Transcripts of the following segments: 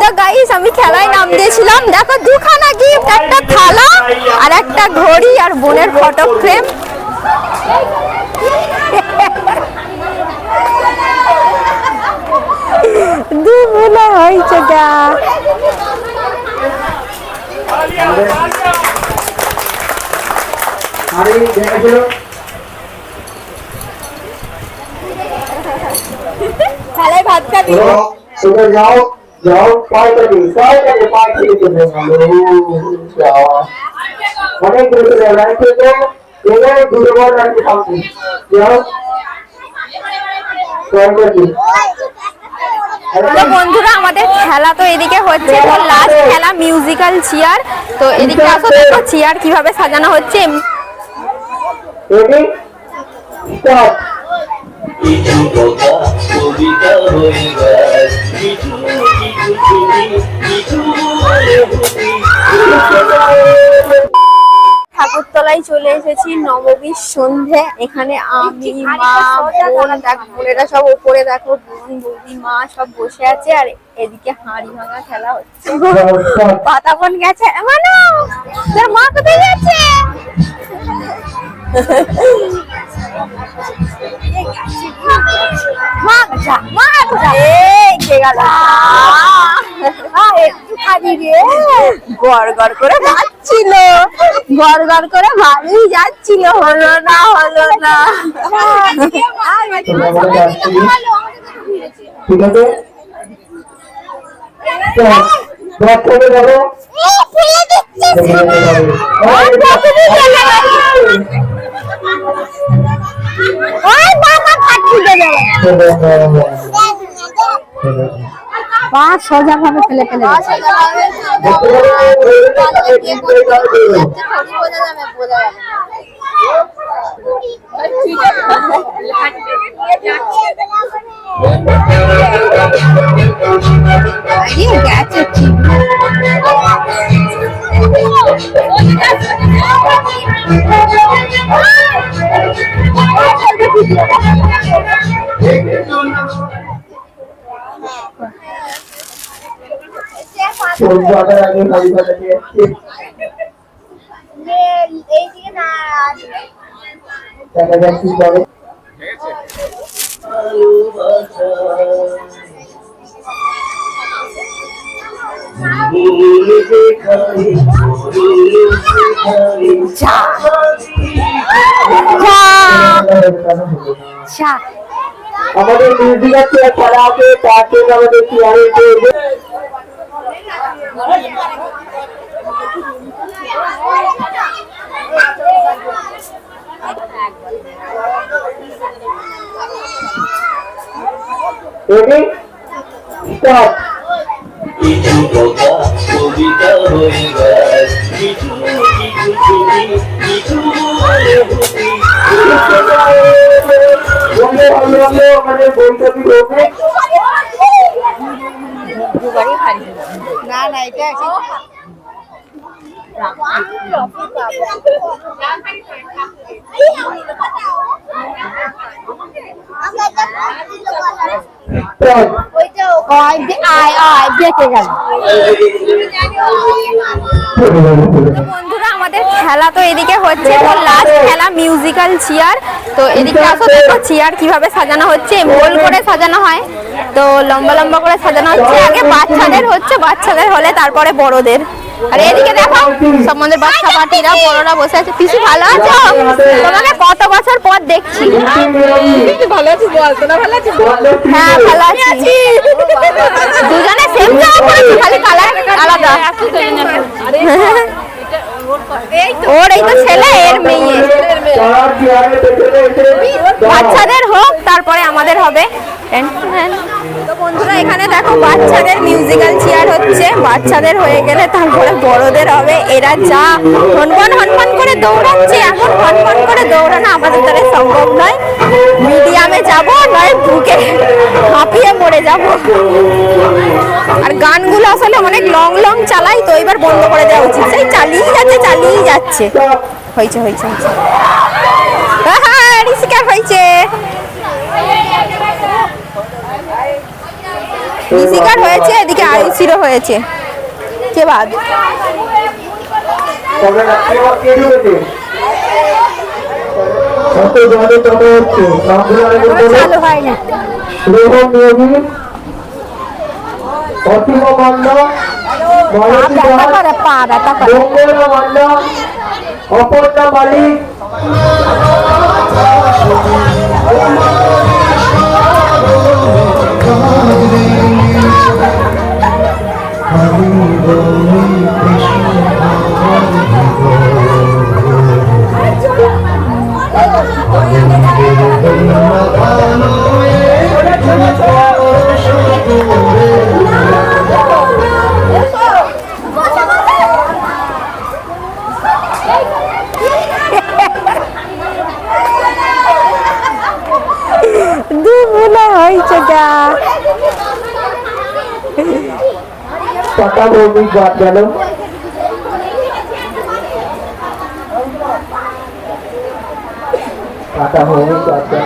তো গাইস আমি খেলায় নাম দিয়েছিলাম। দেখো দুখানা গিফট একটা থালা আর একটা ঘড়ি আর বোনের ফটো ফ্রেম। দু বোনা হয়েছে গা। আরে ভাত খাবি? তোমরা যাও। যাও অনেক দূরে রাখতে তো এবার দূরে বড় রাখতে যাও বন্ধুরা আমাদের খেলা তো এদিকে হচ্ছে। তো লাস্ট খেলা মিউজিক্যাল চেয়ার তো এদিকে আসো দেখো চেয়ার কীভাবে সাজানো হচ্ছে? কবিতা ঠাকুরতলায় চলে এসেছি নবমীর সন্ধে। এখানে আমি মা বোন দেখো বোনেরা সব উপরে দেখো বোন বৌদি মা সব বসে আছে আর এদিকে হাঁড়ি ভাঙা খেলা হচ্ছে। পাতা বোন গেছে। মানো তোর মা কোথায় গেছে মা যা মা যা। গেল একটু রে গড় গড় করে যাচ্ছিল গড় গড় করে ভালোই যাচ্ছিল হলো না হলো না। ঠিক আছে বাবা ফাটি দেবে পা সোজা ভাবে ফেলে ফেলে গেছে আগে দেখা যাক কি করে। আমাদের মিউজিক আছে খেলা আছে তাতে আমাদের রেডি স্টার্ট কিছু কথা কবিতা হয়ে গেল কিছু কিছু ছবি কিছু অনুভূতি বললে ভালো ভালো আমাদের বইটা কি হবে বন্ধুরা, আমাদের খেলা তো এদিকে হচ্ছে। লাস্ট খেলা মিউজিক্যাল চেয়ার তো এদিকে আসো দেখো চেয়ার কীভাবে সাজানো হচ্ছে গোল করে সাজানো হয়। তো লম্বা লম্বা করে সাজানো হচ্ছে। আগে বাচ্চাদের হচ্ছে বাচ্চাদের হলে তারপরে বড়দের। আর এদিকে দেখো আমাদের বাচ্চা পাটিরা বড়রা বসে আছে। পিসি ভালো আছো? তোমাকে কত বছর পর দেখছি। ভালো আছি বল তোরা ভালো আছিস হ্যাঁ ভালো আছি। দুজনে সেম জামা পরেছি খালি কালার আলাদা। ওর এই তো ছেলে এর মেয়ে তার কি আরে পেছনে এসে বাচ্চাদের হোক তারপরে আমাদের হবে তো বন্ধুরা এখানে দেখো বাচ্চাদের মিউজিক্যাল চেয়ার হচ্ছে, বাচ্চাদের হয়ে গেলে তারপরে বড়দের হবে। এরা যা হনফন হনফন করে দৌড়াচ্ছে, এখন হনফন করে দৌড়ানো আমাদের দ্বারা সম্ভব নয়। মিডিয়ামে যাব, নয় বুকে হাঁপিয়ে পড়ে যাব। আর গানগুলো আসলে অনেক লং লং চালাই, তো এবার বন্ধ করে দেওয়া উচিত। সেই চালিয়ে যাচ্ছে চালিয়ে যাচ্ছে। হয়েছে হয়েছে হয়েছে হ্যাঁ রিস্কার হয়েছে ঋষিকার হয়েছে এদিকে আয়ুষিরও হয়েছে। কে বাদ? চালু হয় না রোহন নিয়োগী অসীম মালতী দাস মঙ্গলা মান্ড অপর্ণা মালিক। ভৌমিক বাদ গেল ভৌমিক বাদ গেল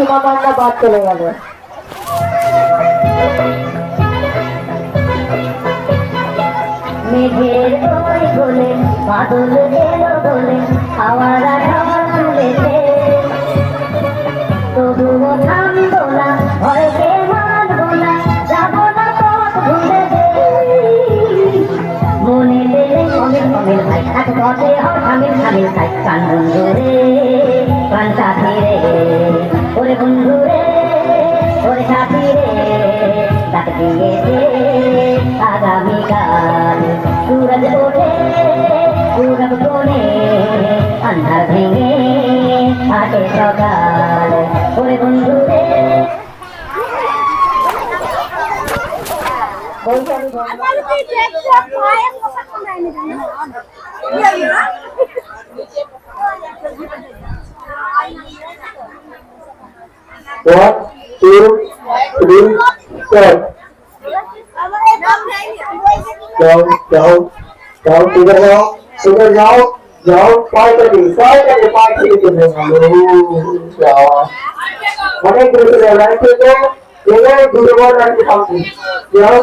অসীমা মান্ডা বাদ চলে গেল। মেঘের কোলে বাদল পথ ভুলে মনে রে ওরে বন্ধু রে ওরে সাথী রে ডাক দিয়েছে আগামীকাল সুরজ ওঠে পূরব কোণে আন্ধার ভেঙে আসে সকাল ওরে বন্ধু রে One, two, three, four. जाओ जाओ जाओ सुधर जाओ सुधर जाओ जाओ पार करिए पार करिए पार करिए तुमने जाओ मने कृष्ण जाओ लाइन पे तो ये लोग दूर बोल रहे हैं जाओ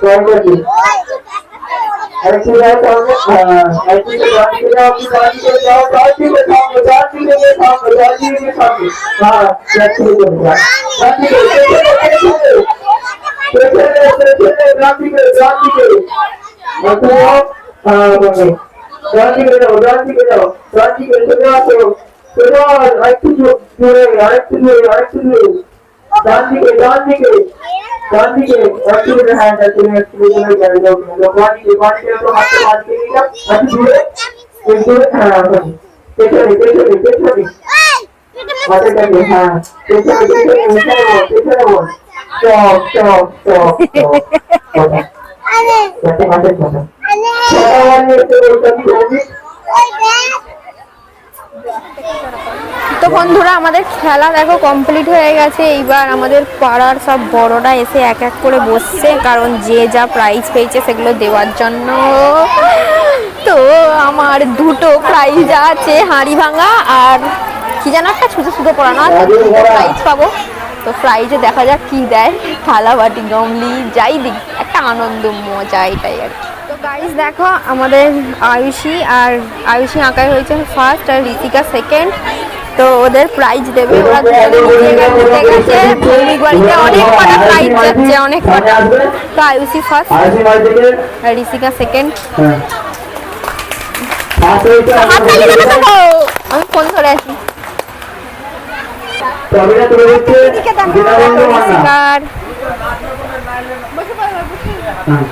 कौन करिए রাখতে থাকবে যাও কয় করছি আরেকটু যাও তাহলে হ্যাঁ আরেকটু যাও যাও যাও যাও যাও ঠিক আছে থামো যাও ঠিক আছে থামো যাও ঠিক আছে থামো হ্যাঁ যাচ্ছি তো যাও যাও ঠিক আছে পেছনে পেছনে রাত্রিকে রাত্রিকে অথবা রাত্রিকে যাও রাত্রিকে যাও রাত্রিকে চলে আসো চলো আরেকটু জোরে আরেকটু জোরে আরেকটু জোরে ডান দিকে ডান দিকে ডান দিকে একটু জোরে হ্যাঁ যাচ্ছে একটু জোরে গাড়ি যাও বাঁ দিকে বাঁ দিকে তো হাতটা বাঁ দিকে নিয়ে যাও একটু জোরে একটু জোরে হ্যাঁ পেছনে পেছনে পেছনে কাটে হ্যাঁ। পেছনে পেছনে পেছনে বল পেছনে বল চপ চপ চপ যাতে হাতে কথা ছোটা বানিয়ে একটু বলতে হবে তো বন্ধুরা আমাদের খেলা দেখো কমপ্লিট হয়ে গেছে। এইবার আমাদের পাড়ার সব বড়রা এসে এক এক করে বসছে কারণ যে যা প্রাইজ পেয়েছে সেগুলো দেওয়ার জন্য। তো আমার দুটো প্রাইজ আছে হাঁড়ি ভাঙা আর কি যেন একটা ছুটো ছুটো পড়ানো আছে প্রাইজ পাবো। তো প্রাইজে দেখা যাক কি দেয় থালা বাটি গমলি যাই দিক একটা আনন্দ মজা এটাই আর কি। গাইজ দেখো আমাদের আয়ুষী আর আয়ুষী আঁকায় হয়েছে ফার্স্ট আর ঋতিকা সেকেন্ড তো ওদের প্রাইজ দেবে। ওরা দুজনে গেছে ভৌমিক বাড়িতে অনেক কটা প্রাইজ যাচ্ছে অনেক কটা। তো আয়ুষী ফার্স্ট আর ঋতিকা সেকেন্ড হ্যাঁ। আমি ফোন ধরে আছি ট্রফিটা তুলে দিচ্ছে এদিকে দেখো দীনবন্ধু মান্না পুরস্কার হ্যাঁ।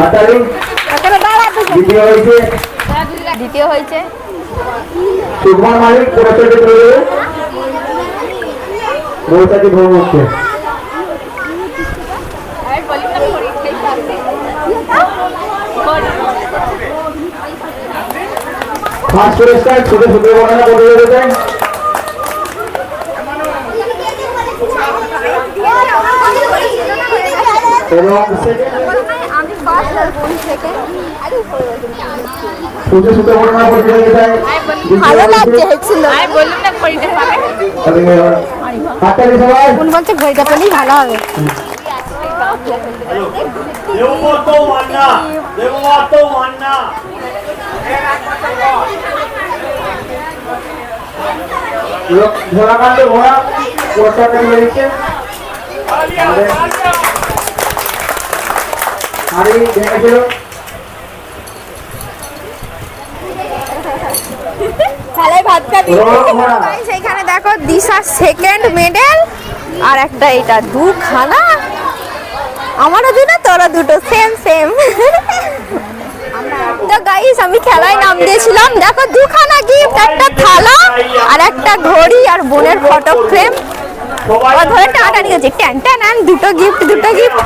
হাততালি দ্বিতীয় হয়েছে। দ্বিতীয় হয়েছে। সুকুমার মালিক পুরস্কারটি তুলে দেবে বৈশাখী ভৌমুখকে ফার্স্ট পুরস্কার ছোট ছোট বর্ণনা করে দেবে এবং সেকেন্ড ছোট ছোট বর্ণনা প্রতিযোগিতায় ভালো লাগছে হচ্ছিল হাততালি সবাই কোন বলছে ঘড়িটা পেলেই ভালো হবে দেবমত মান্না দেবমত মান্না ধরাকান্ত ঘোড়া পুরস্কারটা তুলে দিচ্ছে দেখেছিল খেলায় ভাত খাবি। সেখানে দেখো দিশা সেকেন্ড মেডেল আর একটা এটা দুখানা। আমারও দুটো তোরা দুটো সেম সেম তো গাইস আমি খেলায় নাম দিয়েছিলাম। দেখো দুখানা গিফট একটা থালা আর একটা ঘড়ি আর বোনের ফটো ফ্রেম ও ধরে টানাটানি করছে। ট্যান ট্যান দুটো গিফট দুটো গিফট